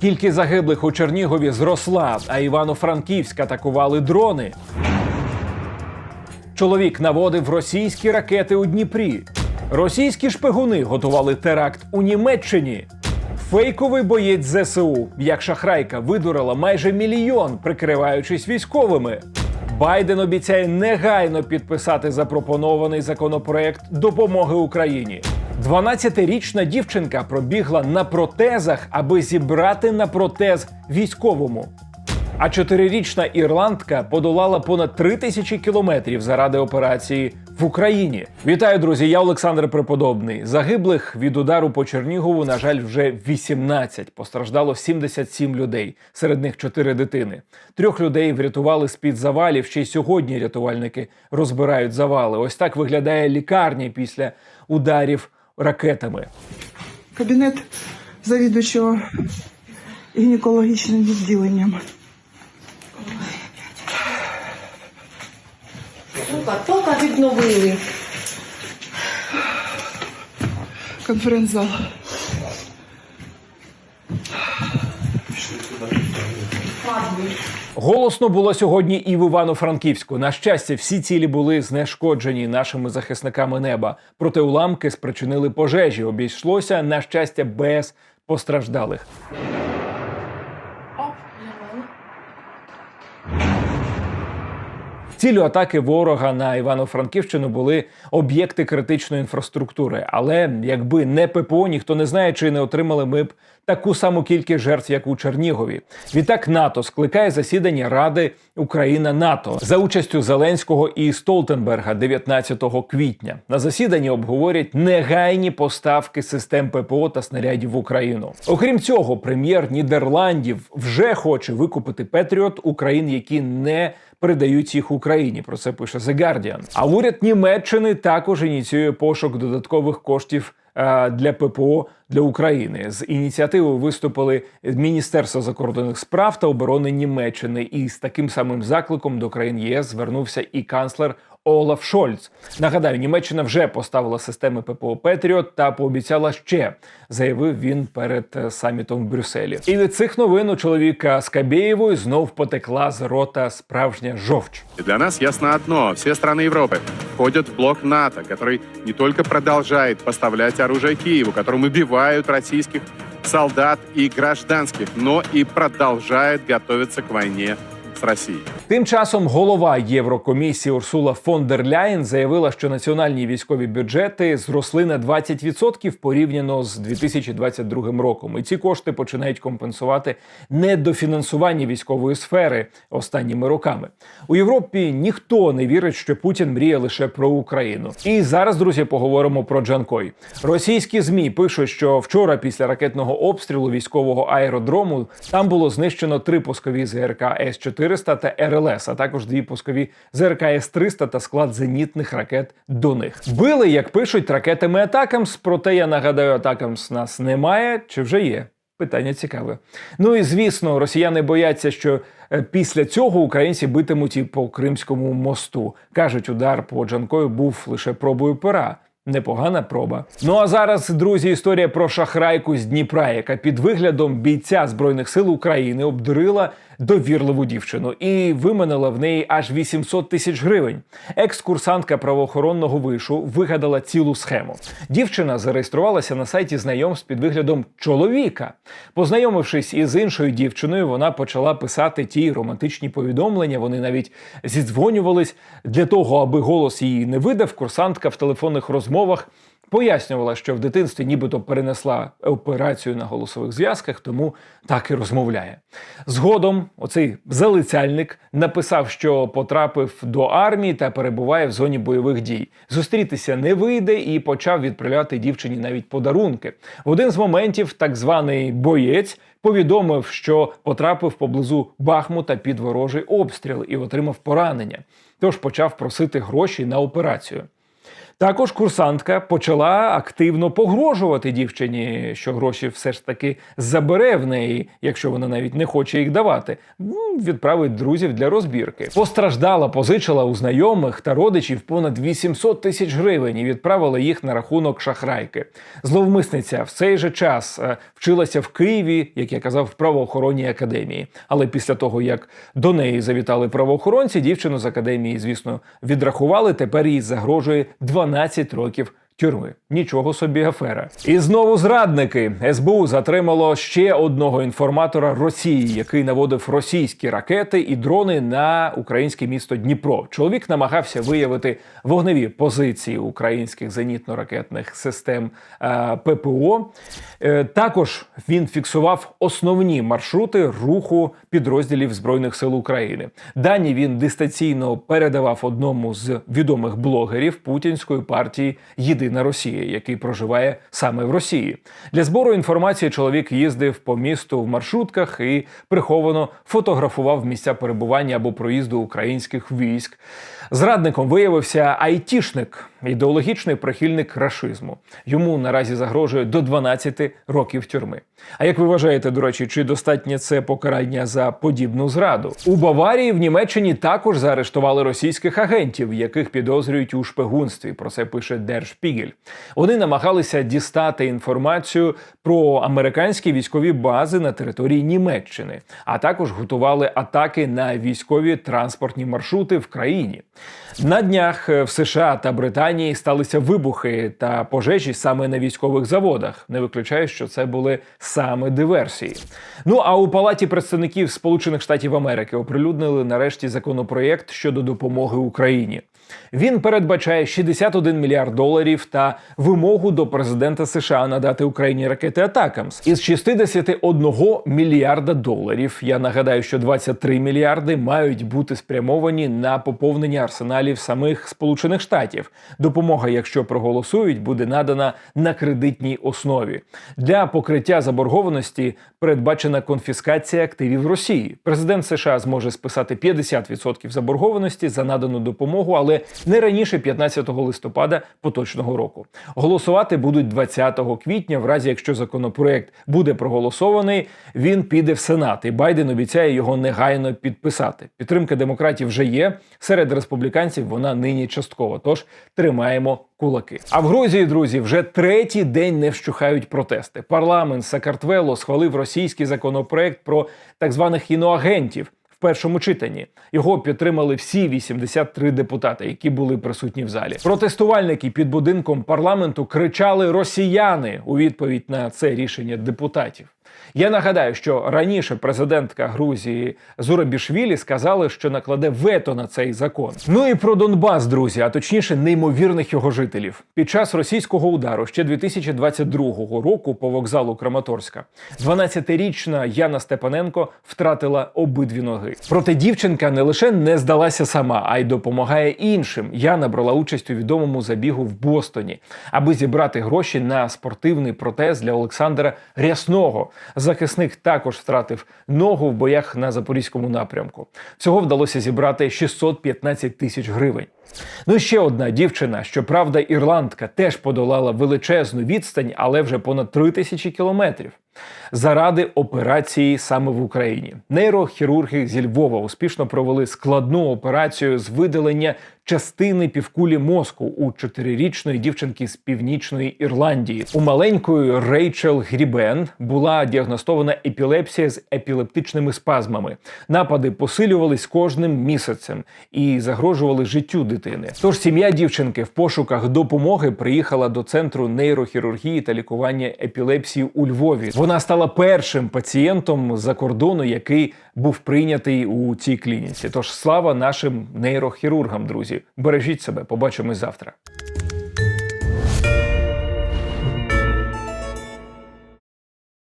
Кількість загиблих у Чернігові зросла, а Івано-Франківськ атакували дрони. Чоловік наводив російські ракети у Дніпрі. Російські шпигуни готували теракт у Німеччині. Фейковий боєць ЗСУ, як шахрайка, видурила майже мільйон, прикриваючись військовими. Байден обіцяє негайно підписати запропонований законопроект допомоги Україні. 12-річна дівчинка пробігла на протезах, аби зібрати на протез військовому. А чотирирічна ірландка подолала понад три тисячі кілометрів заради операції в Україні. Вітаю, друзі! Я Олександр Преподобний. Загиблих від удару по Чернігову, на жаль, вже 18. Постраждало 77 людей, серед них 4 дитини. Трьох людей врятували з під завалів. Ще й сьогодні рятувальники розбирають завали. Ось так виглядає лікарня після ударів ракетами. Кабінет завідувачого гінекологічним відділенням. Тільки відновили. Конференц-зал. Голосно було сьогодні і в Івано-Франківську. На щастя, всі цілі були знешкоджені нашими захисниками неба. Проте уламки спричинили пожежі. Обійшлося на щастя без постраждалих. Цілю атаки ворога на Івано-Франківщину були об'єкти критичної інфраструктури. Але якби не ППО, ніхто не знає, чи не отримали ми б таку саму кількість жертв, як у Чернігові. Відтак НАТО скликає засідання Ради Україна НАТО за участю Зеленського і Столтенберга 19 квітня. На засіданні обговорять негайні поставки систем ППО та снарядів в Україну. Окрім цього, прем'єр Нідерландів вже хоче викупити Петріот Україн, які не передають їх Україні. Про це пише The Guardian. А уряд Німеччини також ініціює пошук додаткових коштів. Е, Для ППО для України. З ініціативою виступили Міністерство закордонних справ та оборони Німеччини, і з таким самим закликом до країн ЄС звернувся і канцлер Олаф Шольц. Нагадаю, Німеччина вже поставила системи ППО Петріот та пообіцяла ще, заявив він перед е, самітом в Брюсселі. І від цих новин у чоловіка Скабєєвої знов потекла з рота справжня жовч. И для нас ясно одно. Все страны Европы входят в блок НАТО, который не только продолжает поставлять оружие Киеву, которым убивают российских солдат и гражданских, но и продолжает готовиться к войне с Россией. Тим часом голова Єврокомісії Урсула фон дер Ляєн заявила, що національні військові бюджети зросли на 20% порівняно з 2022 роком. І ці кошти починають компенсувати недофінансування військової сфери останніми роками. У Європі ніхто не вірить, що Путін мріє лише про Україну. І зараз, друзі, поговоримо про Джанкой. Російські змі пишуть, що вчора, після ракетного обстрілу військового аеродрому, там було знищено три пускові ЗРК С-400 та РЛС, а також дві пускові ЗРК С-300 та склад зенітних ракет до них. Били, як пишуть, ракетами Атакамс, проте я нагадаю, Атакамс нас немає чи вже є. Питання цікаве. Ну і звісно, росіяни бояться, що е, після цього українці битимуть і по Кримському мосту. кажуть, удар по Джанкою був лише пробою пера. Непогана проба. Ну а зараз, друзі, історія про шахрайку з Дніпра, яка під виглядом бійця збройних сил України обдурила довірливу дівчину і виманила в неї аж 800 тисяч гривень. Екскурсантка правоохоронного вишу вигадала цілу схему. Дівчина зареєструвалася на сайті знайомств під виглядом чоловіка. Познайомившись із іншою дівчиною, вона почала писати ті романтичні повідомлення. Вони навіть зідзвонювались для того, аби голос її не видав. Курсантка в телефонних розмовах пояснювала, що в дитинстві нібито перенесла операцію на голосових зв'язках, тому так і розмовляє. Згодом оцей залицяльник написав, що потрапив до армії та перебуває в зоні бойових дій. Зустрітися не вийде і почав відправляти дівчині навіть подарунки. В один з моментів так званий боєць повідомив, що потрапив поблизу Бахмута під ворожий обстріл і отримав поранення. Тож почав просити гроші на операцію. Також курсантка почала активно погрожувати дівчині, що гроші все ж таки забере в неї, якщо вона навіть не хоче їх давати. Відправить друзів для розбірки. Постраждала, позичила у знайомих та родичів понад 800 тисяч гривень і відправила їх на рахунок шахрайки. Зловмисниця в цей же час е, вчилася в Києві, як я казав, в правоохоронній академії. Але після того, як до неї завітали правоохоронці, дівчину з академії, звісно, відрахували. Тепер їй загрожує 12 років. Тюрми нічого собі афера. І знову зрадники СБУ затримало ще одного інформатора Росії, який наводив російські ракети і дрони на українське місто Дніпро. Чоловік намагався виявити вогневі позиції українських зенітно-ракетних систем е, ППО. Е, також він фіксував основні маршрути руху підрозділів збройних сил України. Дані він дистанційно передавав одному з відомих блогерів путінської партії Єдина Росія, який проживає саме в Росії. Для збору інформації чоловік їздив по місту в маршрутках і приховано фотографував місця перебування або проїзду українських військ. Зрадником виявився айтішник, ідеологічний прихильник рашизму. Йому наразі загрожує до 12 років тюрми. А як ви вважаєте, до речі, чи достатнє це покарання за подібну зраду? У Баварії в Німеччині також заарештували російських агентів, яких підозрюють у шпигунстві. Про це пише Spiegel. Вони намагалися дістати інформацію про американські військові бази на території Німеччини, а також готували атаки на військові транспортні маршрути в країні. На днях е, в США та Британії сталися вибухи та пожежі саме на військових заводах. Не виключаю, що це були саме диверсії. Ну а у палаті представників Сполучених Штатів Америки оприлюднили нарешті законопроєкт щодо допомоги Україні. Він передбачає 61 мільярд доларів та вимогу до президента США надати Україні ракети Атакамс. Із 61 мільярда доларів. Я нагадаю, що 23 мільярди мають бути спрямовані на поповнення арсеналів самих Сполучених Штатів. Допомога, якщо проголосують, буде надана на кредитній основі. Для покриття заборгованості передбачена конфіскація активів Росії. Президент США зможе списати 50% заборгованості за надану допомогу, але не раніше 15 листопада поточного року. Голосувати будуть 20 квітня. В разі якщо законопроект буде проголосований, він піде в Сенат, і Байден обіцяє його негайно підписати. Підтримка демократів вже є. Серед республіканців вона нині часткова. Тож тримаємо кулаки. А в Грузії, друзі, вже третій день не вщухають протести. Парламент Сакартвело схвалив російський законопроект про так званих іноагентів. В першому читанні його підтримали всі 83 депутати, які були присутні в залі. Протестувальники під будинком парламенту кричали Росіяни у відповідь на це рішення депутатів. Я нагадаю, що раніше президентка Грузії Зурабішвілі сказали, що накладе вето на цей закон. Ну і про Донбас, друзі, а точніше, неймовірних його жителів. Під час російського удару ще 2022 року по вокзалу Краматорська 12-річна Яна Степаненко втратила обидві ноги. Проте дівчинка не лише не здалася сама, а й допомагає іншим. Яна брала участь у відомому забігу в Бостоні, аби зібрати гроші на спортивний протез для Олександра Рясного. Захисник також втратив ногу в боях на запорізькому напрямку. Всього вдалося зібрати 615 тисяч гривень. Ну і ще одна дівчина, щоправда, ірландка, теж подолала величезну відстань, але вже понад 3 тисячі кілометрів. Заради операції саме в Україні нейрохірурги зі Львова успішно провели складну операцію з видалення частини півкулі мозку у чотирирічної дівчинки з північної Ірландії. У маленької Рейчел Грібен була діагностована епілепсія з епілептичними спазмами. Напади посилювались кожним місяцем і загрожували життю дитини. Тож сім'я дівчинки в пошуках допомоги приїхала до центру нейрохірургії та лікування епілепсії у Львові. Вона стала першим пацієнтом за кордону, який був прийнятий у цій клініці. Тож слава нашим нейрохірургам, друзі. Бережіть себе, побачимось завтра.